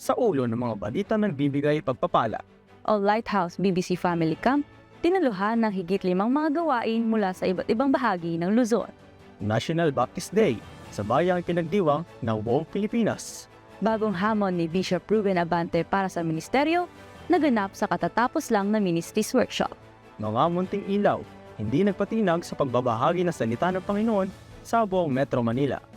sa ulo ng mga balita nagbibigay pagpapala. o Lighthouse BBC Family Camp, tinaluhan ng higit limang mga gawain mula sa iba't ibang bahagi ng Luzon. National Baptist Day sa bayang pinagdiwang ng buong Pilipinas. Bagong hamon ni Bishop Ruben Abante para sa ministeryo, naganap sa katatapos lang na ministries workshop. Mga munting ilaw, hindi nagpatinag sa pagbabahagi ng salita ng Panginoon sa buong Metro Manila.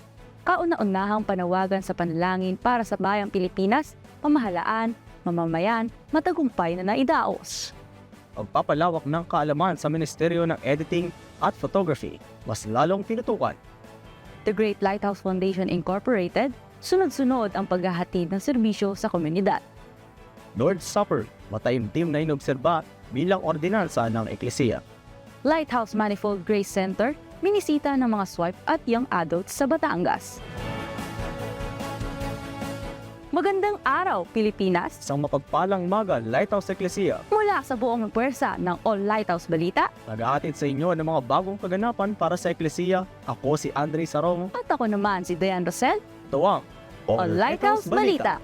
Kauna-unahang panawagan sa panalangin para sa bayang Pilipinas, pamahalaan, mamamayan, matagumpay na naidaos. Pagpapalawak ng kaalaman sa Ministeryo ng Editing at Photography, mas lalong tinutukan The Great Lighthouse Foundation Incorporated, sunod-sunod ang paghahatid ng serbisyo sa komunidad. Lord's Supper, matayimtim na inobserba bilang ordinansa ng Eklesia. Lighthouse Manifold Grace Center, minisita ng mga swipe at young adults sa Batangas. Magandang araw, Pilipinas! Isang mapagpalang maga Lighthouse Eklesia, Mula sa buong puwersa ng All Lighthouse Balita, naghahatid sa inyo ng mga bagong kaganapan para sa Eklesia. Ako si Andre Sarong, at ako naman si Diane Rosel, tuwang All Lighthouse Balita.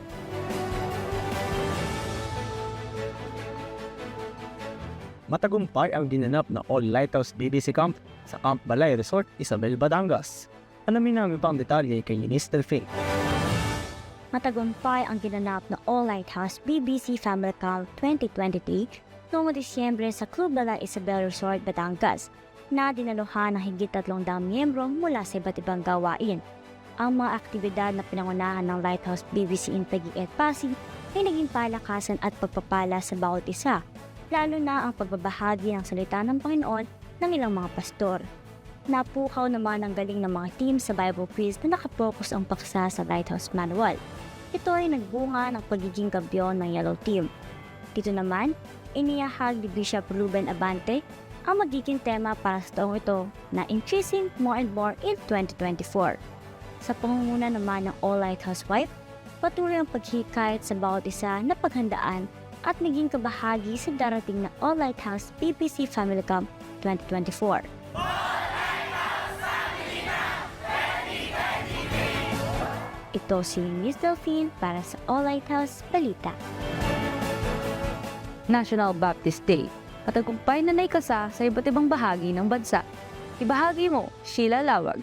Matagumpay ang ginanap na All Lighthouse BBC Camp sa Camp Balay Resort, Isabel, Batangas. Alamin ang ibang detalye kay Minister Faith. Matagumpay ang ginanap na All Lighthouse BBC Family Camp 2023 noong Disyembre sa Club Bala Isabel Resort, Batangas na dinaluhan ng higit tatlong daang miyembro mula sa iba't ibang gawain. Ang mga aktibidad na pinangunahan ng Lighthouse BBC in Taguig at Pasig ay naging palakasan at pagpapala sa bawat isa, lalo na ang pagbabahagi ng salita ng Panginoon ng ilang mga pastor. Napukaw naman ang galing ng mga team sa Bible quiz na nakapokus ang paksa sa Lighthouse Manual. Ito ay nagbunga ng pagiging kampiyon ng Yellow Team. Dito naman, iniyahag ni Bishop Ruben Abante ang magiging tema para sa taong ito na Increasing More and More in 2024. Sa pangunguna naman ng All Lighthouse Wife, patuloy ang paghikayat sa bawat isa na paghandaan at maging kabahagi sa darating na All Lighthouse PPC Family Camp 2024. Ito si Miss Delphine para sa All Lighthouse Balita. National Baptist Day, katagumpay na naikasa sa iba't ibang bahagi ng bansa. Ibahagi mo, Sheila Lawag.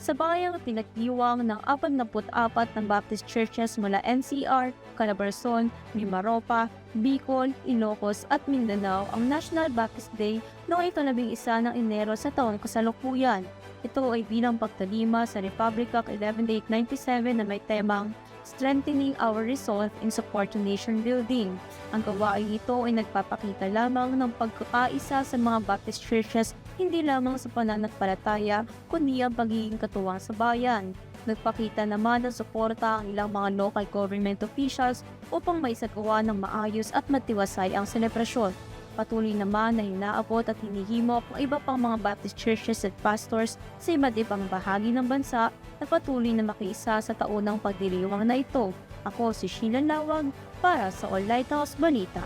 Sa bayang pinagdiwang ng 44 ng Baptist churches mula NCR, Calabarzon, Mimaropa, Bicol, Ilocos at Mindanao ang National Baptist Day noong ikalabing isa ng Enero sa taong kasalukuyan. Ito ay bilang pagtalima sa Republic Act 11897 na may temang Strengthening Our Resolve in Support to Nation Building. Ang gawain ito ay nagpapakita lamang ng pagkakaisa sa mga Baptist churches hindi lamang sa pananampalataya, kundi ang pagiging katuwang sa bayan. Nagpakita naman ng suporta ang ilang mga local government officials upang maisagawa ng maayos at matiwasay ang selebrasyon. Patuloy naman na hinaabot at hinihimok ang iba pang mga Baptist churches at pastors sa iba't ibang bahagi ng bansa na patuloy na makiisa sa taunang pagdiriwang na ito. Ako si Sheila Lawag para sa All Lighthouse Balita.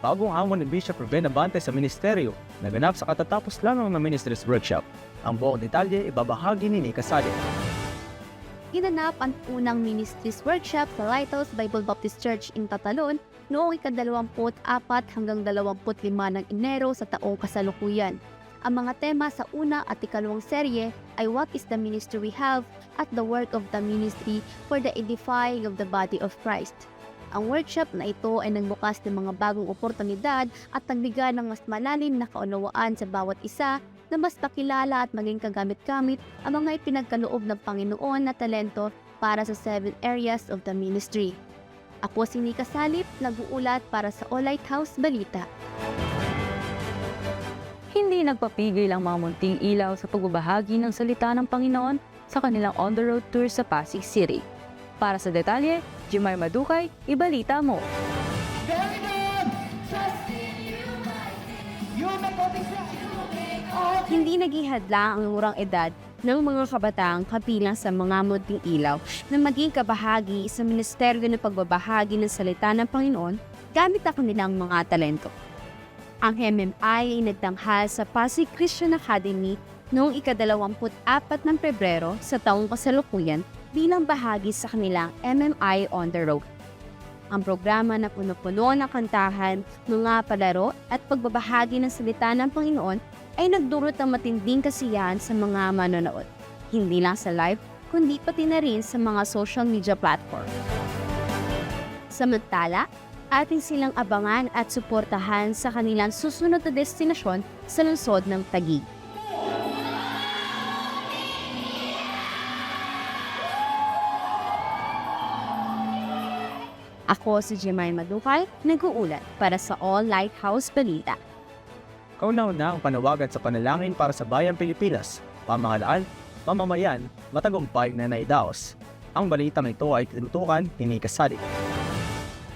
Bagong hamon ni Bishop Ruben Abante sa ministeryo, naganap sa katatapos lamang ng Ministries Workshop. Ang buong detalye ibabahagi ni Nika Salim. Ginanap ang unang ministries workshop sa Lighthouse Bible Baptist Church in Tatalon noong ika-24 hanggang 25 ng Enero sa taong kasalukuyan. Ang mga tema sa una at ikalawang serye ay What is the ministry we have at the work of the ministry for the edifying of the body of Christ. Ang workshop na ito ay nagbukas ng mga bagong oportunidad at nagbigay ng mas malalim na kaunawaan sa bawat isa na mas pakilala at maging kagamit-gamit ang mga ipinagkaloob ng Panginoon na talento para sa seven areas of the ministry. Ako si Nika Salip, nag-uulat para sa All Lighthouse Balita. Hindi nagpapigil ang mga munting ilaw sa pagbabahagi ng salita ng Panginoon sa kanilang on-the-road tour sa Pasig City. Para sa detalye, Jemar Madukay, ibalita mo. Very good! You may go this Hindi naging hadlang ang murang edad ng mga kabataang kabilang sa mga munting ilaw na maging kabahagi sa Ministeryo ng Pagbabahagi ng Salita ng Panginoon gamit ang kanilang mga talento. Ang MMI ay nagtanghal sa Pasig Christian Academy noong ikadalawamput-apat ng Pebrero sa taong kasalukuyan bilang bahagi sa kanilang MMI on the Road. Ang programa na puno-puno ng kantahan, mga palaro at pagbabahagi ng salita ng Panginoon ay nagdulot ng matinding kasiyahan sa mga manonood. Hindi lang sa live, kundi pati na rin sa mga social media platform. Samantala, atin silang abangan at suportahan sa kanilang susunod na destinasyon sa lungsod ng Taguig. Ako si Jemay Madukal, nag-uulat para sa All Lighthouse Balita. Kauna-una ang panawagan sa panalangin para sa bayang Pilipinas, pamahalaan, mamamayan, matagumpay na naidaos. Ang balitang ito ay tinutukan ni Kasari.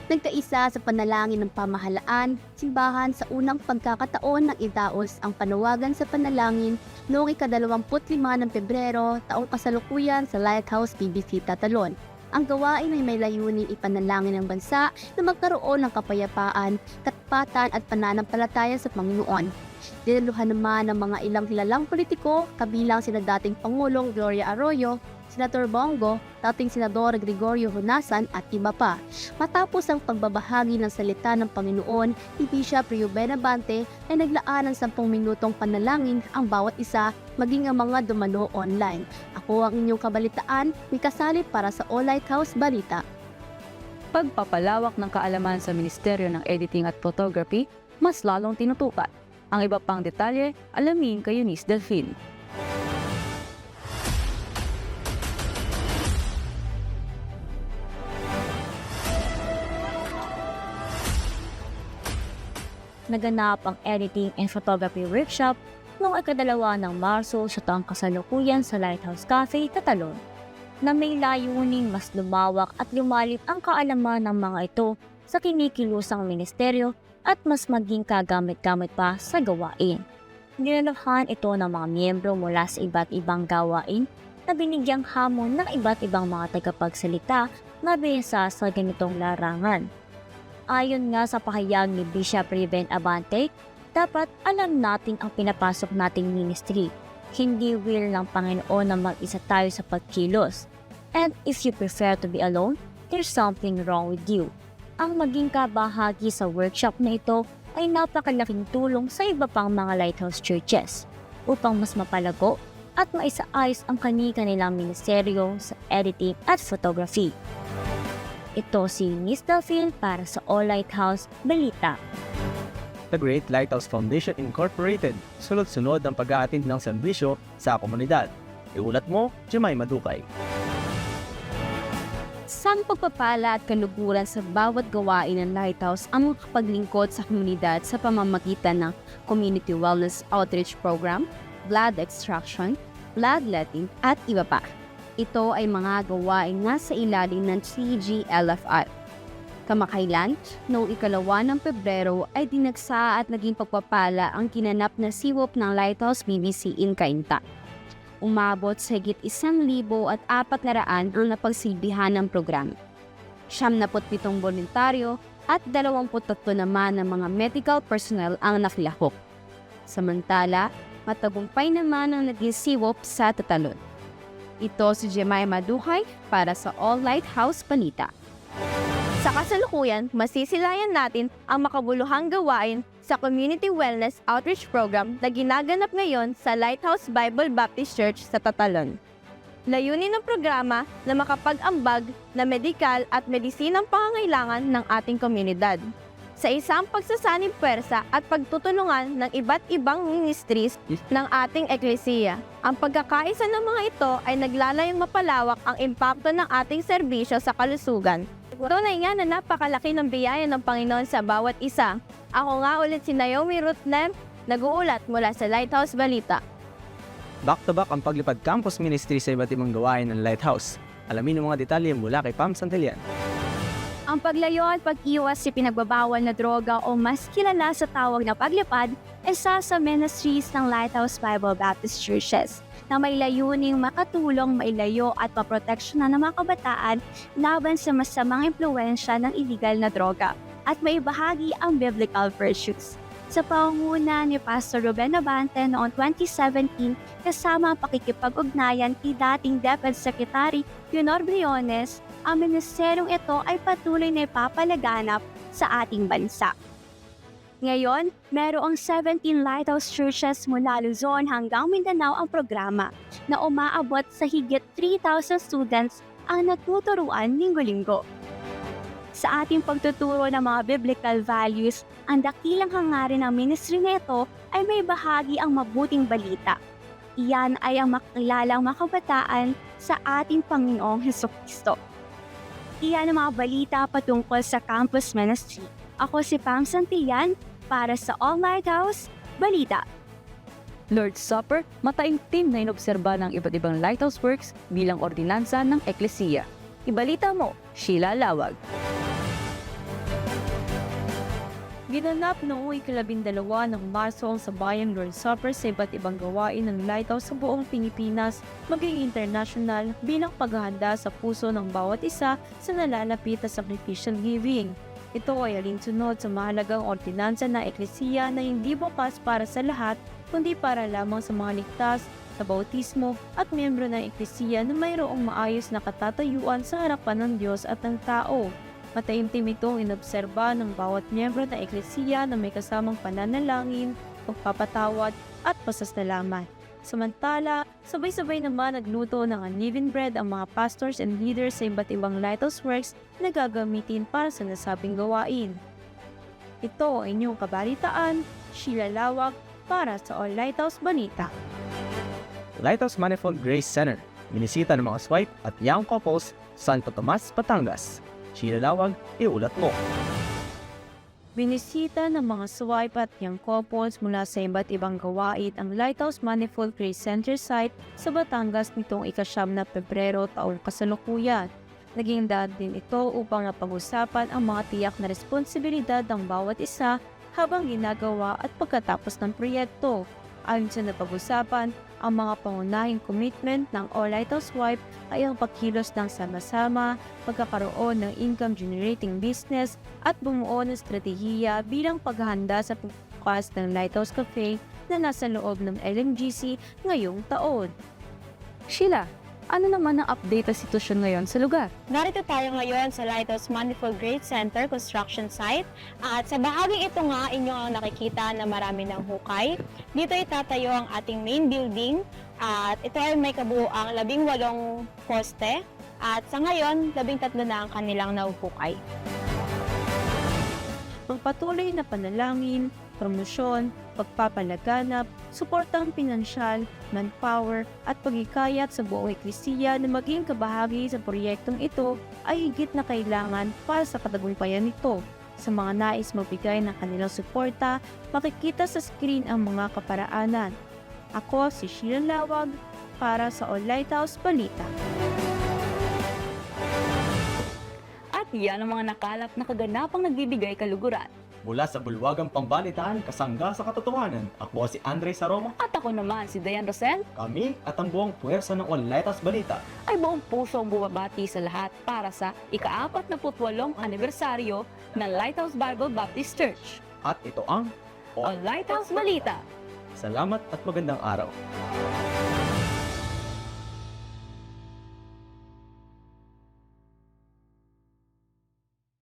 Nagkaisa sa panalangin ng pamahalaan, simbahan sa unang pagkakataon ng idaos ang panawagan sa panalangin noong ika-25 ng Pebrero taong kasalukuyan sa Lighthouse BBC Tatalon. Ang gawain ay may layunin ipanalangin ng bansa na magkaroon ng kapayapaan, katapatan at pananampalataya sa Panginoon. Dinaluhan naman ng mga ilang kilalang politiko, kabilang sina dating Pangulong Gloria Arroyo, Senator Bongo, dating Senador Gregorio Hunasan at iba pa. Matapos ang pagbabahagi ng salita ng Panginoon, ni Bishop Rio Benabante ay naglaan ng 10 minutong panalangin ang bawat isa maging ang mga dumalo online. Ako ang inyong kabalitaan, may kasali para sa All Lighthouse Balita. Pagpapalawak ng kaalaman sa Ministeryo ng Editing at Photography, mas lalong tinutukan. Ang iba pang detalye, alamin kay Eunice Delfin. Naganap ang editing and photography workshop noong ikadalawa ng Marso sa taong kasalukuyan sa Lighthouse Cafe, Tatalon, na may layuning mas lumawak at lumalim ang kaalaman ng mga ito sa kinikilusang ministeryo at mas maging kagamit-gamit pa sa gawain. Dinalahan ito ng mga miyembro mula sa iba't ibang gawain na binigyang hamon ng iba't ibang mga tagapagsalita na bisa sa ganitong larangan. Ayon nga sa pahayag ni Bishop Riven Abante, dapat alam natin ang pinapasok nating ministry. Hindi will ng Panginoon na mag-isa tayo sa pagkilos. And if you prefer to be alone, there's something wrong with you. Ang maging kabahagi sa workshop na ito ay napakalaking tulong sa iba pang mga lighthouse churches upang mas mapalago at maisaayos ang kani-kanilang ministeryo sa editing at photography. Ito si Miss Delphine para sa All Lighthouse Balita. The Great Lighthouse Foundation Incorporated, sunod-sunod ang pag-aatid ng serbisyo sa komunidad. Iulat mo, Jemay Madukay. Sang pagpapala at kaluguran sa bawat gawain ng Lighthouse ang makapaglingkod sa komunidad sa pamamagitan ng Community Wellness Outreach Program, blood extraction, bloodletting at iba pa. Ito ay mga gawain na sa ilalim ng CGLFR. Kamakailan, noong ikalawa ng Pebrero ay dinagsa at naging pagpapala ang kinanap na siwop ng Lighthouse BBC in Cainta. Umabot sa higit isang libo at apat na raan ang napagsilbihan ng programa. Siyam na pitong voluntaryo at 23 naman ng mga medical personnel ang nakilahok. Samantala, matagumpay naman ang naging siwop sa tatalon. Ito si Jemai Maduhay para sa All Lighthouse Panita. Sa kasalukuyan, masisilayan natin ang makabuluhang gawain sa Community Wellness Outreach Program na ginaganap ngayon sa Lighthouse Bible Baptist Church sa Tatalon. Layunin ng programa na makapag-ambag na medikal at medisinang pangangailangan ng ating komunidad. Sa isang pagsasanib pwersa at pagtutulungan ng iba't ibang ministries ng ating eklesiya. Ang pagkakaisa ng mga ito ay naglalayong mapalawak ang impakto ng ating serbisyo sa kalusugan Tunay nga na napakalaki ng biyaya ng Panginoon sa bawat isa. Ako nga ulit si Naomi Rutnem, nag-uulat mula sa Lighthouse Balita. Back-to-back ang Paglipad Campus Ministry sa iba't ibang gawain ng Lighthouse. Alamin ang mga detalye mula kay Pam Santillan. Ang paglayo at pag-iwas sa pinagbabawal na droga o mas kilala sa tawag na paglipad ay sa sa ministries ng Lighthouse Bible Baptist Churches. na may layuning makatulong, mailayo at maproteksyonan ng mga kabataan laban sa masamang impluensya ng illegal na droga at maibahagi ang biblical virtues. Sa pangunguna ni Pastor Ruben Abante noong 2017 kasama ang pakikipag-ugnayan kay dating DepEd Secretary Leonor Briones, ang ministeryong ito ay patuloy na ipapalaganap sa ating bansa. Ngayon, merong 17 lighthouse churches mula Luzon hanggang Mindanao ang programa na umaabot sa higit 3,000 students ang natuturuan linggo-linggo. Sa ating pagtuturo ng mga biblical values, ang dakilang hangarin ng ministry na ito ay may bahagi ang mabuting balita. Iyan ay ang makilalang mga kabataan sa ating Panginoong Heso Kristo. Iyan ang mga balita patungkol sa campus ministry. Ako si Pam Santillan para sa All Lighthouse Balita. Lord's Supper, mataimtim na inobserba ng iba't ibang lighthouse works bilang ordinansa ng Eklesiya. Ibalita mo, Sheila Lawag. Ginanap noong ikalabindalawa ng Marso ang sabayang Lord's Supper sa iba't ibang gawain ng lighthouse sa buong Pilipinas, maging international bilang paghahanda sa puso ng bawat isa sa nalalapit na sacrificial giving. Ito ay alinsunod sa mahalagang ordinansa ng Eklesiya na hindi bukas para sa lahat, kundi para lamang sa mga ligtas, sa bautismo at miyembro ng Eklesiya na mayroong maayos na katatayuan sa harapan ng Diyos at ng tao. Mataimtim itong inobserba ng bawat miyembro ng Eklesiya na may kasamang pananalangin, pagpapatawad at pasasalamat. Samantala, sabay-sabay naman nagluto ng unleavened bread ang mga pastors and leaders sa iba't ibang lighthouse works na gagamitin para sa nasabing gawain. Ito ang inyong kabalitaan, Sheila Lawag, para sa All Lighthouse Balita. Lighthouse Manifold Grace Center, minisita ng mga swipe at young couples, Santo Tomas, Batangas. Sheila iulat mo. Binisita ng mga swipe at young couples mula sa iba't ibang gawain ang Lighthouse Manifold Grace Center site sa Batangas nitong ikasyam na Pebrero taong kasalukuyan. Naging daan din ito upang napag-usapan ang mga tiyak na responsibilidad ng bawat isa habang ginagawa at pagkatapos ng proyekto. Ayon sa napag-usapan, ang mga pangunahing commitment ng All Lighthouse Swipe ay ang pagkilos ng sama-sama, pagkakaroon ng income-generating business at bumuo ng strategiya bilang paghahanda sa pagbukas ng Lighthouse Cafe na nasa loob ng LMGC ngayong taon. Sheila, ano naman ang update na sitwasyon ngayon sa lugar? Narito tayo ngayon sa Lighthouse Manifold Grade Center construction site at sa bahaging ito nga inyo ang nakikita na marami ng hukay. Dito itatayo ang ating main building at ito ay may kabuuang labing walong poste at sa ngayon labing tatlo na ang kanilang nauhukay. Magpatuloy na panalangin, promosyon, pagpapalaganap, suportang pinansyal, manpower at pagikayat sa buong eklesiya na maging kabahagi sa proyektong ito ay higit na kailangan para sa katagumpayan nito. Sa mga nais magbigay ng kanilang suporta, makikita sa screen ang mga kaparaanan. Ako si Sheila Lawag para sa All Lighthouse Balita. At yan ang mga nakalap na kaganapang nagbibigay kaluguran. Mula sa bulwagang pambalitaan, kasangga sa katotohanan, ako si Andre Saroma. At ako naman, si Dayan Rosel, Kami at ang buong puwersa ng Lighthouse Balita. ay buong puso ang bumabati sa lahat para sa ika-apat na putwalong anibersaryo ng Lighthouse Bible Baptist Church. At ito ang All Lighthouse Balita. Salamat at magandang araw.